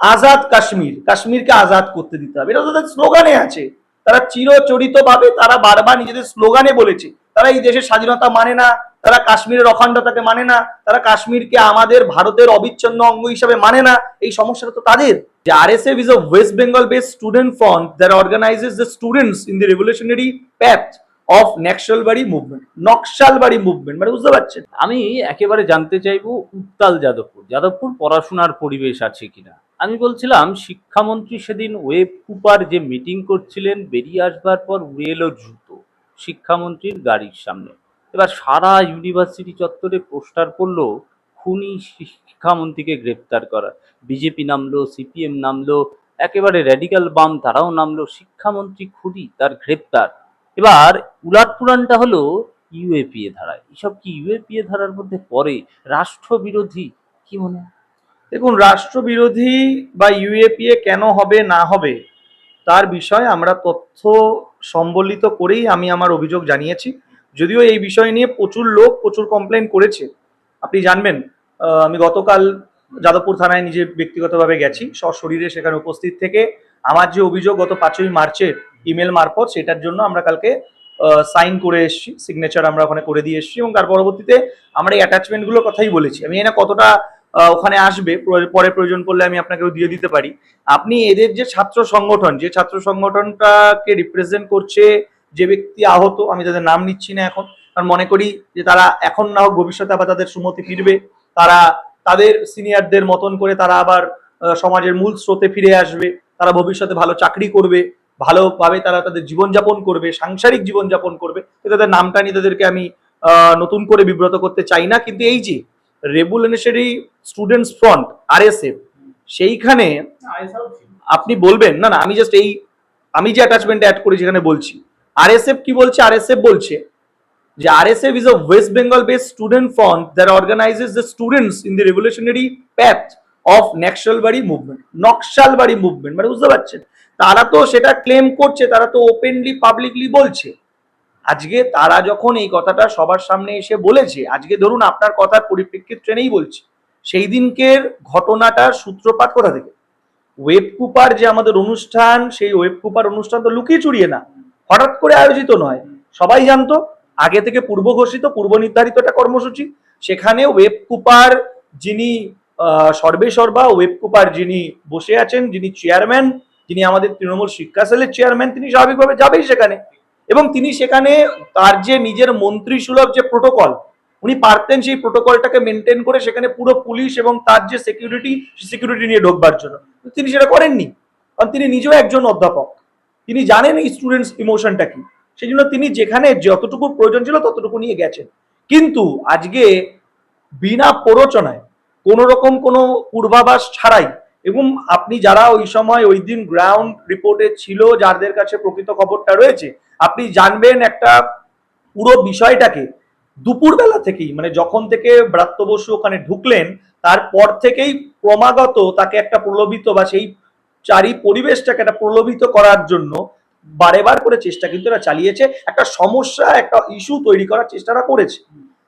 আজাদ কাশ্মীর, কাশ্মীরকে আজাদ করতে দিতে হবে। এটা তাদের স্লোগানে আছে। তারা চিরচরিত ভাবে তারা বারবার নিজেদের স্লোগানে বলেছে। তারা এই দেশের স্বাধীনতা মানে না, তারা কাশ্মীরের অখণ্ডতাকে মানে না, তারা কাশ্মীরকে আমাদের ভারতের অবিচ্ছেন্ন অঙ্গ হিসাবে মানে না, এই সমস্যাটা তো তাদের। যে RSF is a West Bengal based student front there organizes the students in the revolutionary path of Naxalbari movement Naxalbari movement মানে বুঝতে পারছেন? আমি একেবারে জানতে চাইব উত্তাল যাদবপুর। যাদবপুর পড়াশোনার পরিবেশ আছে কিনা? আমি বলছিলাম, শিক্ষামন্ত্রী সেদিন ওয়েব কুপার যে মিটিং করছিলেন, বেরিয়ে আসবার পর উড়ে এলো জুতো শিক্ষামন্ত্রীর গাড়ির সামনে। এবার সারা ইউনিভার্সিটি চত্বরে পোস্টার করল খুনি শিক্ষামন্ত্রীকে গ্রেপ্তার করা। বিজেপি নামলো, সিপিএম নামলো, একেবারে র্যাডিক্যাল বাম তারাও নামলো, শিক্ষামন্ত্রী খুনি, তার গ্রেপ্তার। এবার উলাট পুরাণটা হলো ইউএপিএ ধারায়। এসব কি ইউএপিএ ধারার মধ্যে পড়ে? রাষ্ট্রবিরোধী, কি মনে হয়? দেখুন, রাষ্ট্রবিরোধী বা ইউএপিএ কেন হবে, না হবে, তার বিষয়ে আমরা তথ্য সম্বলিত করেই আমি আমার অভিযোগ জানিয়েছি। যদিও এই বিষয় নিয়ে প্রচুর লোক প্রচুর কমপ্লেন করেছে। আপনি জানবেন আমি গতকাল যাদবপুর থানায় নিজে ব্যক্তিগতভাবে গেছি। সশরীরে সেখানে উপস্থিত থেকে আমার যে অভিযোগ গত পাঁচই মার্চের ইমেল মারফত, সেটার জন্য আমরা কালকে সাইন করে এসেছি। সিগনেচার আমরা ওখানে করে দিয়ে এসেছি এবং তার পরবর্তীতে আমরা এই অ্যাটাচমেন্টগুলোর কথাই বলেছি। আমি জানি না কতটা ওখানে আসবে, পরে প্রয়োজন পড়লে আমি আপনাকেও দিয়ে দিতে পারি। আপনি এদের যে ছাত্র সংগঠন, যে ছাত্র সংগঠনটাকে রিপ্রেজেন্ট করছে যে ব্যক্তি আহত, আমি তাদের নাম নিচ্ছি না এখন, কারণ মনে করি যে তারা এখন না হোক ভবিষ্যতে আবার তাদের সুমতি ফিরবে, তারা তাদের সিনিয়রদের মতন করে তারা আবার সমাজের মূল স্রোতে ফিরে আসবে, তারা ভবিষ্যতে ভালো চাকরি করবে, ভালোভাবে তারা তাদের জীবনযাপন করবে, সাংসারিক জীবনযাপন করবে তাদের নামটা নিয়ে তাদেরকে আমি নতুন করে বিব্রত করতে চাই না, কিন্তু এই যে রেভুলেশনারি স্টুডেন্টস ফ্রন্ট আরএসএফ সেইখানে আপনি বলবেন, না না, আমি জাস্ট এই, আমি যে অ্যাটাচমেন্ট অ্যাড করি যেখানে বলছি আরএসএফ কি বলছে? আরএসএফ বলছে যে RSF is a West Bengal base student front that organizes the students in the revolutionary path of Naxalbari movement Naxalbari movement মানে বুঝতে পারছেন? তারা তো সেটা ক্লেম করছে, তারা তো ওপেনলি পাবলিকলি বলছে। আজকে তারা যখন এই কথাটা সবার সামনে এসে বলেছে, আজকে ধরুন আপনার কথার পরিপ্রেক্ষিত ট্রেনেই বলছি, সেই দিনকের ঘটনাটার সূত্রপাত কোথা থেকে? ওয়েব কুপার যে আমাদের অনুষ্ঠান, সেই ওয়েব কুপার অনুষ্ঠান তো লুকিয়ে চুরিয়ে না, হঠাৎ করে আয়োজিত নয়। সবাই জানতো, আগে থেকে পূর্ব ঘোষিত, পূর্ব নির্ধারিত একটা কর্মসূচি, সেখানে ওয়েব কুপার যিনি সর্বে সর্বা, ওয়েব কুপার যিনি বসে আছেন, যিনি চেয়ারম্যান যিনি আমাদের তৃণমূল শিক্ষা সেলের চেয়ারম্যান তিনি স্বাভাবিকভাবে যাবেই সেখানে। এবং তিনি সেখানে তার যে নিজের মন্ত্রী সুলভ যে প্রোটোকল উনি পারতেন সেই প্রোটোকলটাকে মেনটেন করে সেখানে পুরো পুলিশ এবং তার যে সিকিউরিটি সিকিউরিটি নিয়ে ঢোকবার জন্য। তিনি সেটা করেননি, কারণ তিনি নিজেও একজন অধ্যাপক। তিনি জানেন এই স্টুডেন্টস ইমোশনটা কি। সেই জন্য তিনি যেখানে যতটুকু প্রয়োজন ছিল ততটুকু নিয়ে গেছেন। কিন্তু আজকে বিনা প্ররোচনায় কোনো রকম কোনো পূর্বাভাস ছাড়াই এবং আপনি যারা ওই সময় ওই দিন গ্রাউন্ড রিপোর্টে ছিল যাদের কাছে প্রকৃত খবরটা রয়েছে, আপনি জানবেন একটা পুরো বিষয়টাকে। দুপুরবেলা থেকেই মানে যখন থেকে ব্রাত্য বসু ওখানে ঢুকলেন, তারপর থেকেই ক্রমাগত তাকে একটা প্রলোভিত বা সেই চারি পরিবেশটাকে একটা প্রলোভিত করার জন্য বারে বার করে চেষ্টা কিন্তু এরা চালিয়েছে। একটা সমস্যা, একটা ইস্যু তৈরি করার চেষ্টাটা করেছে।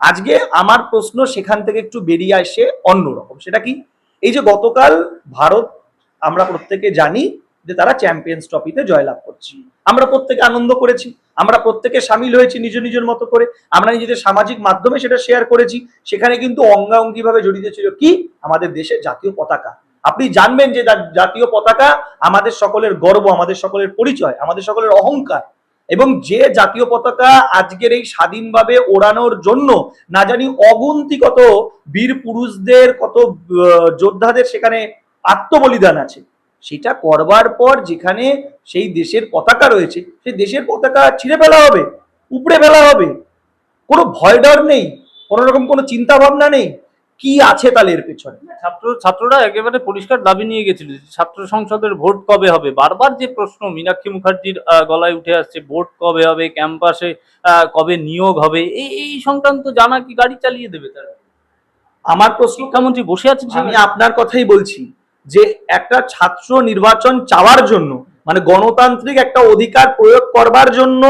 আজকে আমার প্রশ্ন সেখান থেকে একটু বেরিয়ে আসে অন্যরকম সেটা কি? এই যে গতকাল ভারত, আমরা প্রত্যেকে জানি যে তারা চ্যাম্পিয়ন্স ট্রফিতে জয়লাভ করছে। আমরা প্রত্যেকে আনন্দ করেছি, আমরা প্রত্যেকে সামিল হয়েছি নিজ নিজের মতো করে, আমরা নিজেদের সামাজিক মাধ্যমে সেটা শেয়ার করেছি, সেখানে কিন্তু অঙ্গাঙ্গি ভাবে জড়িত ছিল কি? আমাদের দেশের জাতীয় পতাকা। আপনি জানবেন যে জাতীয় পতাকা আমাদের সকলের গর্ব, আমাদের সকলের পরিচয়, আমাদের সকলের অহংকার। এবং যে জাতীয় পতাকা আজকের এই স্বাধীনভাবে ওড়ানোর জন্য না জানি অগুন্তি কত বীর পুরুষদের, কত যোদ্ধাদের সেখানে আত্মবলিদান আছে, সেটা করবার পর যেখানে সেই দেশের পতাকা রয়েছে, সেই দেশের পতাকা ছিঁড়ে ফেলা হবে, উপড়ে ফেলা হবে, কোনো ভয় ডর নেই, কোনো রকম কোনো চিন্তা ভাবনা নেই। কি আছে তাহলে এর পেছনে? ছাত্র ছাত্ররা একেবারে পরিষ্কার দাবি নিয়ে গেছিল ছাত্র সংসদের ভোট কবে হবে? বারবার যে প্রশ্ন মীনাক্ষী মুখার্জির গলায় উঠে আসছে ভোট কবে হবে ক্যাম্পাসে কবে নিয়োগ হবে এই এই সংক্রান্ত জানা কি গাড়ি চালিয়ে দেবে তারা? আমার প্রশ্ন শিক্ষামন্ত্রী বসে আছেন আমি আপনার কথাই বলছি যে একটা ছাত্র নির্বাচন চাওয়ার জন্য মানে গণতান্ত্রিক একটা অধিকার প্রয়োগ করবার জন্য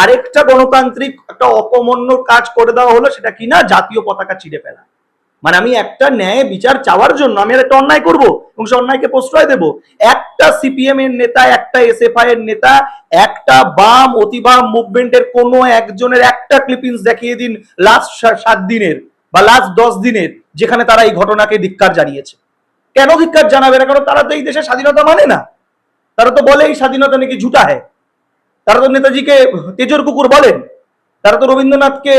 আরেকটা গণতান্ত্রিক একটা অপমন্য কাজ করে দেওয়া হলো সেটা কিনা জাতীয় পতাকা ছিঁড়ে ফেলা। মানে আমি একটা ন্যায় বিচার চাওয়ার জন্য আমি একটা অন্যায় করব এবং সে অন্যায়কে প্রশ্রয় দেব। একটা সিপিএম এর নেতা, একটা এসএফআই এর নেতা, একটা বাম অতিবাম মুভমেন্টের কোন একজনের একটা ক্লিপিংস দেখিয়ে দিন লাস্ট সাত দিনের বা লাস্ট দশ দিনের যেখানে তারা এই ঘটনাকে ধিক্কার জানিয়েছে। কেন ধিক্কার জানাবে না? কারণ তারা তো এই দেশের স্বাধীনতা মানে না। তারা তো বলে এই স্বাধীনতা নাকি ঝুটা হ্যায়। তারা তো নেতাজিকে তেজর কুকুর বলেন। তারা তো রবীন্দ্রনাথকে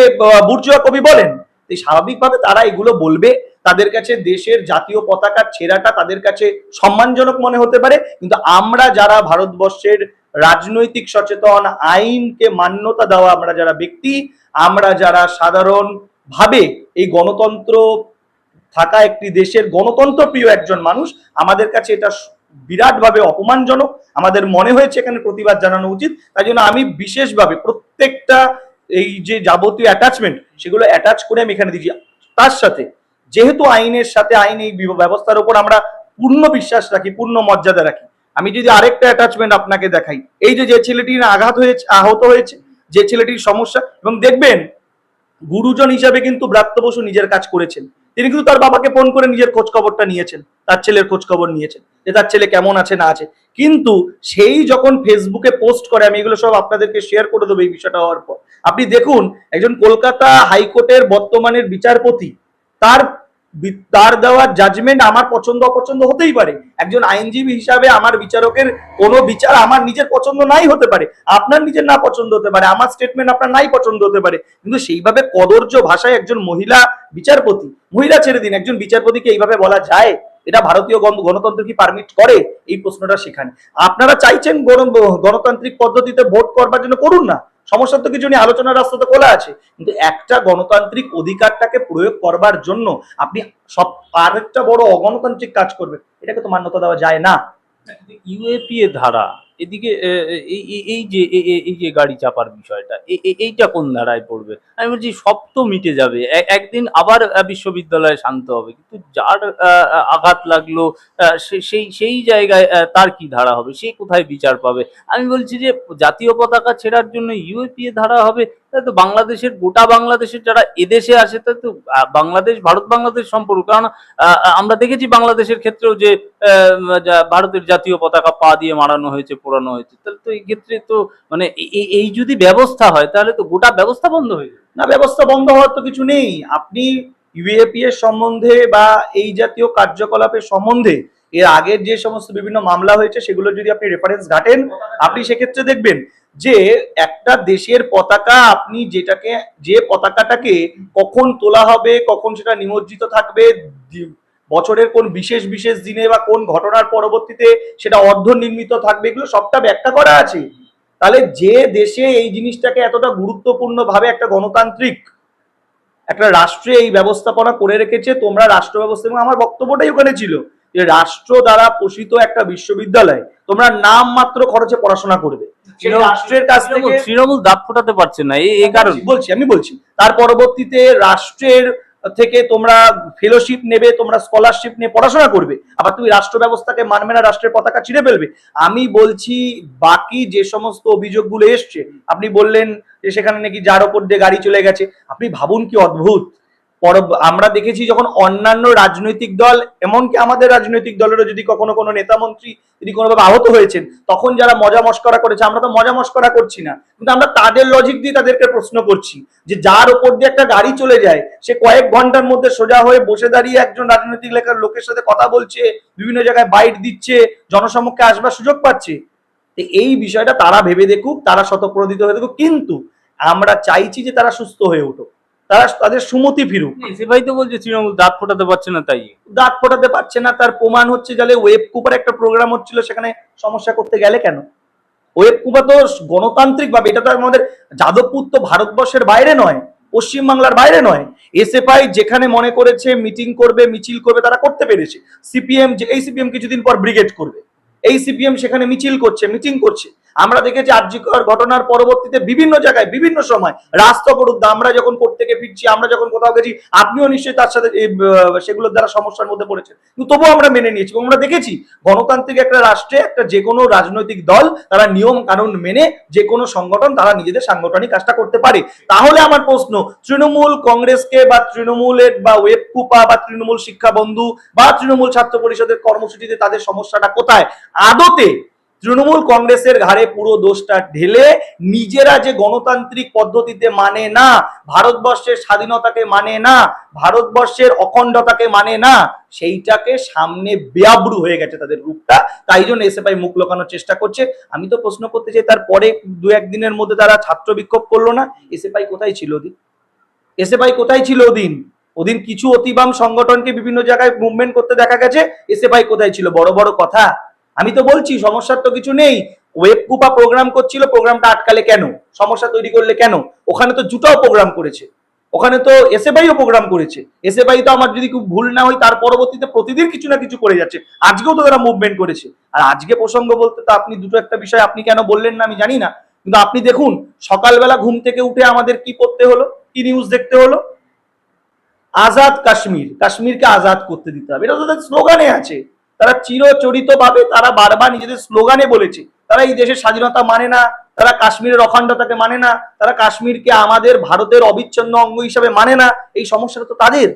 বুর্জুয়া কবি বলেন। এই স্বাভাবিকভাবে তারা এগুলো বলবে, তাদের কাছে দেশের জাতীয় পতাকার ছেঁড়াটা তাদের কাছে সম্মানজনক মনে হতে পারে। কিন্তু আমরা যারা ভারতবর্ষের রাজনৈতিক সচেতন, আইনকে মান্যতা দেওয়া আমরা যারা ব্যক্তি, আমরা যারা সাধারণ ভাবে এই গণতন্ত্র থাকা একটি দেশের গণতন্ত্র প্রিয় একজন মানুষ, আমাদের কাছে এটা বিরাটভাবে অপমানজনক। আমাদের মনে হয়েছে এখানে প্রতিবাদ জানানো উচিত। তাই জন্য আমি বিশেষভাবে প্রত্যেকটা এই যে যাবতীয় অ্যাটাচমেন্ট সেগুলো অ্যাটাচ করে আমি এখানে দিচ্ছি তার সাথে, যেহেতু আইনের সাথে আইন এই ব্যবস্থার উপর আমরা পূর্ণ বিশ্বাস রাখি, পূর্ণ মর্যাদা রাখি, আমি যদি আরেকটা অ্যাটাচমেন্ট আপনাকে দেখাই, এই যে যে ছেলেটির আঘাত হয়েছে, আহত হয়েছে, যে ছেলেটির সমস্যা, এবং দেখবেন, গুরুজন হিসাবে কিন্তু ব্রাত্য বসু নিজের কাজ করেছেন। তিনি কিন্তু তার বাবাকে ফোন করে নিজের খোঁজ খবরটা নিয়েছেন, তার ছেলের খোঁজ খবর নিয়েছেন, যে তার ছেলে কেমন আছে, না আছে। কিন্তু সেই যখন ফেসবুকে পোস্ট করে, আমি এগুলো সব আপনাদেরকে শেয়ার করে দেবো এই বিষয়টা হওয়ার পর আপনি দেখুন, একজন কলকাতা হাইকোর্টের বর্তমানের বিচারপতি, তার তার দেওয়া জাজমেন্ট আমার পছন্দ, অপছন্দ হতেই পারে। একজন আইনজীবী হিসাবে আমার বিচারকের কোনো বিচার আমার নিজের পছন্দ নাই হতে পারে। আপনার নিজের না পছন্দ হতে পারে, আমার স্টেটমেন্ট আপনার নাই পছন্দ হতে পারে। কিন্তু সেইভাবে কদর্য ভাষায় একজন মহিলা বিচারপতি, মহিলা ছেড়ে দিন, একজন বিচারপতিকে এইভাবে বলা যায়? এটা ভারতীয় গণ- গণতন্ত্র কি পারমিট করে? এই প্রশ্নটা সেখানে। আপনারা চাইছেন গণ- গণতান্ত্রিক পদ্ধতিতে ভোট করবার জন্য করুন না। সমস্যা তো কিছু নেই, আলোচনার রাস্তা তো খোলা আছে। কিন্তু একটা গণতান্ত্রিক অধিকারটাকে প্রয়োগ করবার জন্য আপনি সব আরেকটা বড় অগণতান্ত্রিক কাজ করবেন। এটাকে তো মান্যতা দেওয়া যায় না। ইউএপিএ ধারা এদিকে এই যে এই যে গাড়ি চাপার বিষয়টা এইটা কোন ধারায় পড়বে? আমি বলছি সব তো মিটে যাবে। একদিন আবার বিশ্ববিদ্যালয়ে শান্ত হবে। কিন্তু যার আঘাত লাগল সেই সেই জায়গায় তার কি ধারা হবে? সে কোথায় বিচার পাবে? আমি বলছি যে জাতীয় পতাকা ছেড়ার জন্য ইউএপিএ ধারা হবে? তাহলে তো বাংলাদেশের, গোটা বাংলাদেশের যারা এদেশে আসে তা তো বাংলাদেশ, ভারত, বাংলাদেশ সম্পর্ক। কারণ আমরা দেখেছি বাংলাদেশের ক্ষেত্রেও যা- ভারতের জাতীয় পতাকা পা দিয়ে মারানো হয়েছে পোড়ানো হয়েছে, তাহলে তো এই ক্ষেত্রে তো মানে এই যদি ব্যবস্থা হয়, তাহলে তো গোটা ব্যবস্থা বন্ধ হয়ে যাবে। না, ব্যবস্থা বন্ধ হওয়ার তো কিছু নেই। আপনি ইউএপি এর সম্বন্ধে বা এই জাতীয় কার্যকলাপের সম্বন্ধে এর আগের যে সমস্ত বিভিন্ন মামলা হয়েছে, সেগুলো যদি আপনি রেফারেন্স ঘাটেন, আপনি সেক্ষেত্রে দেখবেন যে একটা দেশের পতাকা আপনি যেটাকে যে পতাকাটাকে কখন তোলা হবে, কখন সেটা নিমজ্জিত থাকবে বছরের কোন বিশেষ বিশেষ দিনে বা কোন ঘটনার পরবর্তীতে সেটা অর্ধ নির্মিত থাকবে এগুলো সবটা ব্যাখ্যা করা আছে। তাহলে যে দেশে এই জিনিসটাকে এতটা গুরুত্বপূর্ণ ভাবে একটা গণতান্ত্রিক একটা রাষ্ট্রে এই ব্যবস্থাপনা করে রেখেছে তোমরা রাষ্ট্র ব্যবস্থা এবং আমার বক্তব্যটাই ওখানে ছিল যে রাষ্ট্র দ্বারা পোষিত একটা বিশ্ববিদ্যালয় তোমরা নাম মাত্র খরচে পড়াশোনা করবে। রাষ্ট্রের কাছ থেকে তৃণমূল- দাঁত ফোটাতে পারছে না এই কারণ। বলছি আমি বলছি তার পরবর্তীতে রাষ্ট্রের থেকে তোমরা ফেলোশিপ নেবে, তোমরা স্কলারশিপ নিয়ে পড়াশোনা করবে। আবার তুমি রাষ্ট্র ব্যবস্থাকে মানবে না, রাষ্ট্রের পতাকা ছিঁড়ে ফেলবে। আমি বলছি, বাকি যে সমস্ত অভিযোগগুলো এসছে, আপনি বললেন যে সেখানে নাকি যার ওপর দিয়ে গাড়ি চলে গেছে, আপনি ভাবুন কি অদ্ভুত। পর আমরা দেখেছি যখন অন্যান্য রাজনৈতিক দল, এমনকি আমাদের রাজনৈতিক দলেরও যদি কখনো কোনো নেতা মন্ত্রী যদি কোনোভাবে আহত হয়েছেন, তখন যারা মজা মস্করা করেছে, আমরা তো মজা মস্করা করছি না। কিন্তু আমরা তাদের লজিক দিয়ে তাদেরকে প্রশ্ন করছি যে যার ওপর দিয়ে একটা গাড়ি চলে যায়, সে কয়েক ঘণ্টার মধ্যে সোজা হয়ে বসে দাঁড়িয়ে একজন রাজনৈতিক লেখার লোকের সাথে কথা বলছে, বিভিন্ন জায়গায় বাইট দিচ্ছে জনসম্মুখে আসবার সুযোগ পাচ্ছে। এই বিষয়টা তারা ভেবে দেখুক, তারা শতপ্রদিত হয়ে দেখুক। কিন্তু আমরা চাইছি যে তারা সুস্থ হয়ে উঠুক। তারা তাদের সুমতি ফিরুক। সেভাই তো বলছে তৃণমূল দাঁত ফোটাতে পারছে না তাই। দাঁত ফোটাতে পারছে না তার প্রমাণ হচ্ছে যালে ওয়েব কুপার একটা প্রোগ্রাম হচ্ছিল সেখানে সমস্যা করতে গেলে কেন? ওয়েব কুপা তো গণতান্ত্রিক ভাবে এটা তো আমাদের যাদবপুর তো ভারতবর্ষের বাইরে নয় পশ্চিমবাংলার বাইরে নয়। এসএফআই যেখানে মনে করেছে মিটিং করবে মিছিল করবে তারা করতে পেরেছে। সিপিএম যে এই সিপিএম কিছুদিন পর ব্রিগেড করবে। এই সিপিএম সেখানে মিছিল করছে মিটিং করছে। আমরা দেখেছি আর্যিকর ঘটনার পরবর্তীতে বিভিন্ন জায়গায়, বিভিন্ন সময় রাস্তা অবরুদ্ধ আমরা যখন কোর্ট থেকে ফিরছি, আমরা যখন কোথাও গেছি, আপনিও নিশ্চয়ই তার সাথে সেগুলোর দ্বারা সমস্যার মধ্যে পড়েছেন। কিন্তু তবুও আমরা মেনে নিয়েছি আমরা দেখেছি গণতান্ত্রিক একটা রাষ্ট্রে একটা যে কোনো রাজনৈতিক দল, তারা নিয়ম কানুন মেনে যে কোনো সংগঠন তারা নিজেদের সাংগঠনিক কাজটা করতে পারে। তাহলে আমার প্রশ্ন, তৃণমূল কংগ্রেসকে বা তৃণমূলের বা ওয়েব কুপা বা তৃণমূল শিক্ষা বন্ধু বা তৃণমূল ছাত্র পরিষদের কর্মসূচিতে তাদের সমস্যাটা কোথায়? আদতে তৃণমূল কংগ্রেসের ঘাড়ে পুরো দোষটা ঢেলে নিজেরা যে গণতান্ত্রিক পদ্ধতিতে মানে না, ভারতবর্ষের স্বাধীনতাকে মানে না, ভারতবর্ষের অখণ্ডতাকে মানে না, সেইটাকে সামনে বেআব্রু হয়ে গেছে তাদের রূপটা। তাই জন্য এসএফআই মুখ লোকানোর চেষ্টা করছে। আমি তো প্রশ্ন করতে চাই, তারপরে দু একদিনের মধ্যে তারা ছাত্র বিক্ষোভ করল না? এসএফআই কোথায় ছিল ওদিন? এসএফআই কোথায় ছিল ওদিন? ওদিন কিছু অতিবাম সংগঠনকে বিভিন্ন জায়গায় মুভমেন্ট করতে দেখা গেছে। এসএফআই কোথায় ছিল? বড় বড় কথা। আমি তো বলছি, সমস্যার তো কিছু নেই। ওয়েব কুপা প্রোগ্রাম করছিল প্রোগ্রামটা আটকালে কেন? সমস্যা তৈরি করলে কেন? ওখানে তো জুটাও প্রোগ্রাম করেছে। ওখানে তো এসএফআইও প্রোগ্রাম করেছে। এসএফআই তো আমার যদি খুব ভুল না হয়, তার পরবর্তীতে প্রতিদিন কিছু না কিছু করে যাচ্ছে। আজকেও তো তারা মুভমেন্ট করেছে। আর আজকে প্রসঙ্গ বলতে তো আপনি দুটো একটা বিষয় আপনি কেন বললেন না আমি জানি না। কিন্তু আপনি দেখুন, সকালবেলা ঘুম থেকে উঠে আমাদের কি পড়তে হলো? কি নিউজ দেখতে হলো? আজাদ কাশ্মীর। কাশ্মীরকে আজাদ করতে দিতে হবে। এটা তো তাদের স্লোগানে আছে। তারা চিরচরিত ভাবে তারা বারবার নিজেদের স্লোগানে বলেছে, তারা এই দেশের স্বাধীনতা মানে না, তারা কাশ্মীরের অখণ্ডতাকে মানে না, তারা কাশ্মীরকে আমাদের ভারতের অবিচ্ছিন্ন অঙ্গ হিসাবে মানে না, এই সমস্যাটা তো তাদের।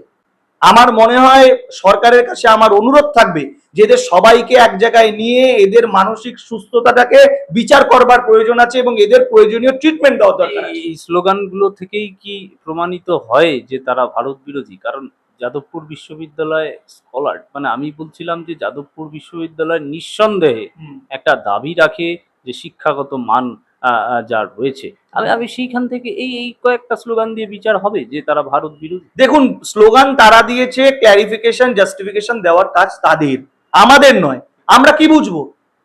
আমার মনে হয় সরকারের কাছে আমার অনুরোধ থাকবে যে এদের সবাইকে এক জায়গায় নিয়ে এদের মানসিক সুস্থতাটাকে বিচার করবার প্রয়োজন আছে এবং এদের প্রয়োজনীয় ট্রিটমেন্ট দেওয়া দরকার এই স্লোগানগুলো থেকেই কি প্রমাণিত হয় যে তারা ভারত বিরোধী? কারণ যাদবপুর বিশ্ববিদ্যালয় স্কলার মানে আমি বলছিলাম যে যাদবপুর বিশ্ববিদ্যালয় নিঃসন্দেহে একটা দাবি রাখে যে শিক্ষাগত মান আহ, আহ, যা রয়েছে। আমি আমি সেইখান থেকে এই এই কয়েকটা স্লোগান দিয়ে বিচার হবে যে তারা ভারত বিরোধী। দেখুন স্লোগান তারা দিয়েছে ক্ল্যারিফিকেশন জাস্টিফিকেশন দেওয়ার কাজ তাদের আমাদের নয়। আমরা কি বুঝব?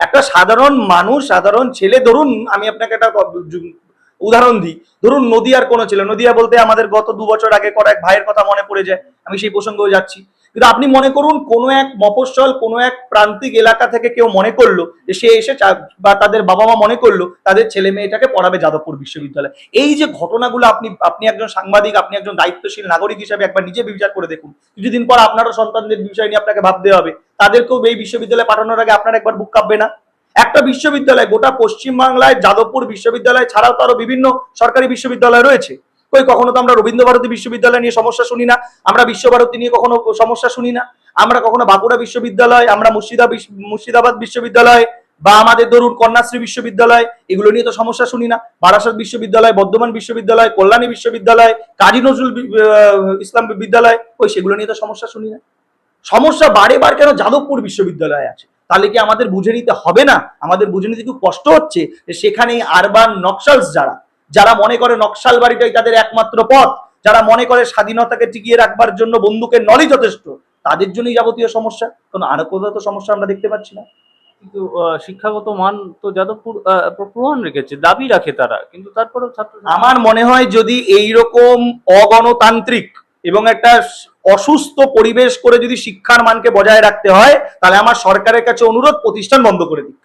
একটা সাধারণ মানুষ সাধারণ ছেলে ধরুন আমি আপনাকে একটা উদাহরণ দিই। ধরুন নদিয়ার কোনো ছেলে, নদিয়া বলতে আমাদের গত দু বছর আগে করা এক ভাইয়ের কথা মনে পড়ে যায়, আমি সেই প্রসঙ্গেও যাচ্ছি। কিন্তু আপনি মনে করুন, কোনো এক মফস্বল, কোনো এক প্রান্তিক এলাকা থেকে কেউ মনে করল যে সে এসে বা তাদের বাবা মা মনে করল তাদের ছেলে মেয়েটাকে পড়াবে যাদবপুর বিশ্ববিদ্যালয়। এই যে ঘটনাগুলো আপনি আপনি একজন সাংবাদিক, আপনি একজন দায়িত্বশীল নাগরিক হিসাবে একবার নিজে বিচার করে দেখুন। কিছুদিন পর আপনারও সন্তানদের বিষয় নিয়ে আপনাকে ভাবতে হবে। তাদেরকেও এই বিশ্ববিদ্যালয়ে পাঠানোর আগে আপনার একবার বুক কাঁপবে না? একটা বিশ্ববিদ্যালয় গোটা পশ্চিমবাংলায়, যাদবপুর বিশ্ববিদ্যালয় ছাড়াও তো আরও বিভিন্ন সরকারি বিশ্ববিদ্যালয় রয়েছে। কই, কখনো তো আমরা রবীন্দ্র ভারতী বিশ্ববিদ্যালয় নিয়ে সমস্যা শুনি না? আমরা বিশ্বভারতী নিয়ে কখনো সমস্যা শুনি না? আমরা কখনো বাঁকুড়া বিশ্ববিদ্যালয়, আমরা মুর্শিদা মুর্শিদাবাদ বিশ্ববিদ্যালয় বা আমাদের ধরুন কন্যাশ্রী বিশ্ববিদ্যালয়, এগুলো নিয়ে তো সমস্যা শুনি না। বারাসাত বিশ্ববিদ্যালয়, বর্ধমান বিশ্ববিদ্যালয়, কল্যাণী বিশ্ববিদ্যালয়, কাজী নজরুল ইসলাম বিদ্যালয় ওই সেগুলো নিয়ে তো সমস্যা শুনি না। সমস্যা বারে বার কেন যাদবপুর বিশ্ববিদ্যালয়ে আছে? তাহলে কি আমাদের বুঝে নিতে হবে না? আমাদের বুঝে নিতে খুব কষ্ট হচ্ছে যে সেখানে আরবান নকশালস যারা যারা মনে করে নকশাল বাড়িটাই তাদের একমাত্র পথ যারা মনে করে স্বাধীনতাকে টিকিয়ে রাখবার জন্য বন্দুকের নলই যথেষ্ট তাদের জন্যই যাবতীয় সমস্যা। কোনো আর কোথাও তো সমস্যা আমরা দেখতে পাচ্ছি না। কিন্তু শিক্ষাগত মান তো যাদবপুর প্রমাণ রেখেছে দাবি রাখে তারা কিন্তু তারপরেও ছাত্র আমার মনে হয় যদি এই রকম অগণতান্ত্রিক এবং একটা অসুস্থ পরিবেশ করে যদি শিক্ষার মানকে বজায় রাখতে হয়, তাহলে আমার সরকারের কাছে অনুরোধ, প্রতিষ্ঠান বন্ধ করে দিক।